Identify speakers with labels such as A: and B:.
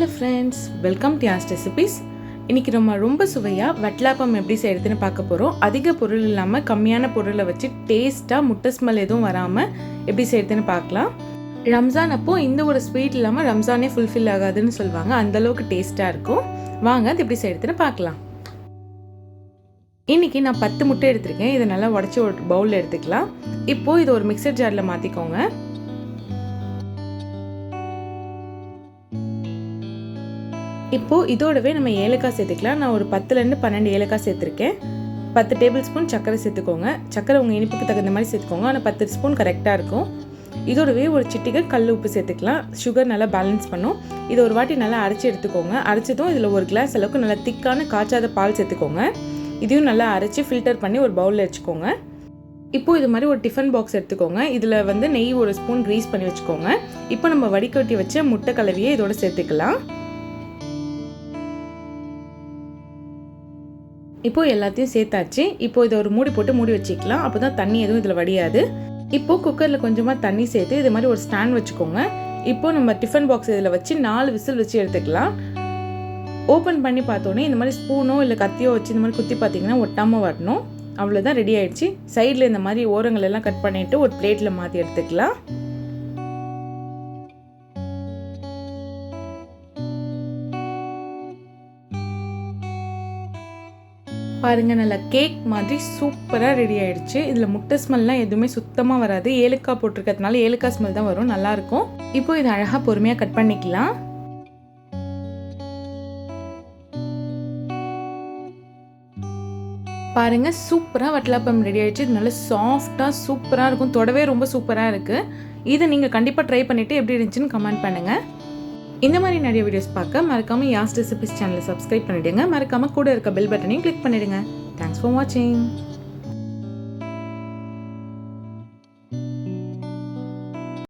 A: Hello friends welcome to ஆஸ் recipes இன்றைக்கி நம்ம ரொம்ப சுவையாக வட்லாப்பம் எப்படி செய்கிறதுன்னு பார்க்க போகிறோம் அதிக பொருள் இல்லாமல் கம்மியான பொருளை வச்சு டேஸ்ட்டாக முட்டை ஸ்மெல் எதுவும் வராமல் எப்படி செய்கிறதுன்னு பார்க்கலாம். ரம்ஜான் அப்போது இந்த ஒரு ஸ்வீட் இல்லாமல் ரம்ஜானே ஃபுல்ஃபில் ஆகாதுன்னு சொல்லுவாங்க. அந்தளவுக்கு டேஸ்ட்டாக இருக்கும். வாங்க அது எப்படி செய்கிறதுன்னு பார்க்கலாம். இன்றைக்கி நான் பத்து முட்டை எடுத்திருக்கேன். இதை நல்லா உடச்சி ஒரு பவுலில் எடுத்துக்கலாம். இப்போது இது ஒரு மிக்சர் ஜாரில் மாற்றிக்கோங்க இப்போது இதோடவே நம்ம ஏலக்காய் சேர்த்துக்கலாம். நான் ஒரு பத்துலேருந்து பன்னெண்டு ஏலக்காய் சேர்த்துருக்கேன். பத்து டேபிள் ஸ்பூன் சர்க்கரை சேர்த்துக்கோங்க. சர்க்கரை உங்கள் இனிப்புக்கு தகுந்த மாதிரி சேர்த்துக்கோங்க. ஆனால் பத்து ஸ்பூன் கரெக்டாக இருக்கும். இதோடவே ஒரு சிட்டிகை கல் உப்பு சேர்த்துக்கலாம். சுகர் நல்லா பேலன்ஸ் பண்ணும். இதை ஒரு வாட்டி நல்லா அரைச்சி எடுத்துக்கோங்க. அரைச்சதும் இதில் ஒரு கிளாஸ் அளவுக்கு நல்லா திக்கான காய்ச்சாத பால் சேர்த்துக்கோங்க. இதையும் நல்லா அரைச்சி ஃபில்டர் பண்ணி ஒரு பவுலில் வச்சுக்கோங்க. இப்போ இது மாதிரி ஒரு டிஃபன் பாக்ஸ் எடுத்துக்கோங்க. இதில் வந்து நெய் ஒரு ஸ்பூன் க்ரீஸ் பண்ணி வச்சுக்கோங்க. இப்போ நம்ம வடிகட்டி வச்ச முட்டை கலவையை இதோட சேர்த்துக்கலாம். இப்போது எல்லாத்தையும் சேர்த்தாச்சு. இப்போ இதை ஒரு மூடி போட்டு மூடி வச்சுக்கலாம். அப்போ தான் தண்ணி எதுவும் இதில் வடியாது. இப்போது குக்கரில் கொஞ்சமாக தண்ணி சேர்த்து இது மாதிரி ஒரு ஸ்டாண்ட் வச்சுக்கோங்க. இப்போது நம்ம டிஃபன் பாக்ஸ் இதில் வச்சு நாலு விசில் வச்சு எடுத்துக்கலாம். ஓப்பன் பண்ணி பார்த்தோன்னே இந்த மாதிரி ஸ்பூனோ இல்லை கத்தியோ வச்சு இந்த மாதிரி குத்தி பார்த்தீங்கன்னா ஒட்டாமல் வரணும். அவ்வளோதான் ரெடி ஆகிடுச்சு சைடில் இந்த மாதிரி ஓரங்கள் எல்லாம் கட் பண்ணிவிட்டு ஒரு பிளேட்டில் மாற்றி எடுத்துக்கலாம். பாருங்கள் நல்லா கேக் மாதிரி சூப்பராக ரெடி ஆயிடுச்சு. இதில் முட்டை ஸ்மெல்லாம் எதுவுமே சுத்தமாக வராது. ஏலக்காய் போட்டிருக்கிறதுனால ஏலக்காய் ஸ்மெல் தான் வரும். நல்லாயிருக்கும் இப்போ இதை அழகாக பொறுமையாக கட் பண்ணிக்கலாம். பாருங்கள் சூப்பராக வட்டலாப்பம் ரெடி ஆயிடுச்சு. இது நல்லா சாஃப்டாக சூப்பராக இருக்கும். தொடவே ரொம்ப சூப்பராக இருக்குது இதை நீங்கள் கண்டிப்பாக ட்ரை பண்ணிவிட்டு எப்படி இருந்துச்சுன்னு கமெண்ட் பண்ணுங்கள் இந்த மாதிரி நிறைய வீடியோஸ் பார்க்க மறக்காமல் யாஸ் ரெசிபிஸ் சேனலை சப்ஸ்கிரைப் பண்ணிவிடுங்க மறக்காமல் கூட இருக்க பெல் பட்டனையும் கிளிக் பண்ணிவிடுங்க தேங்க்ஸ் ஃபார் வாட்சிங்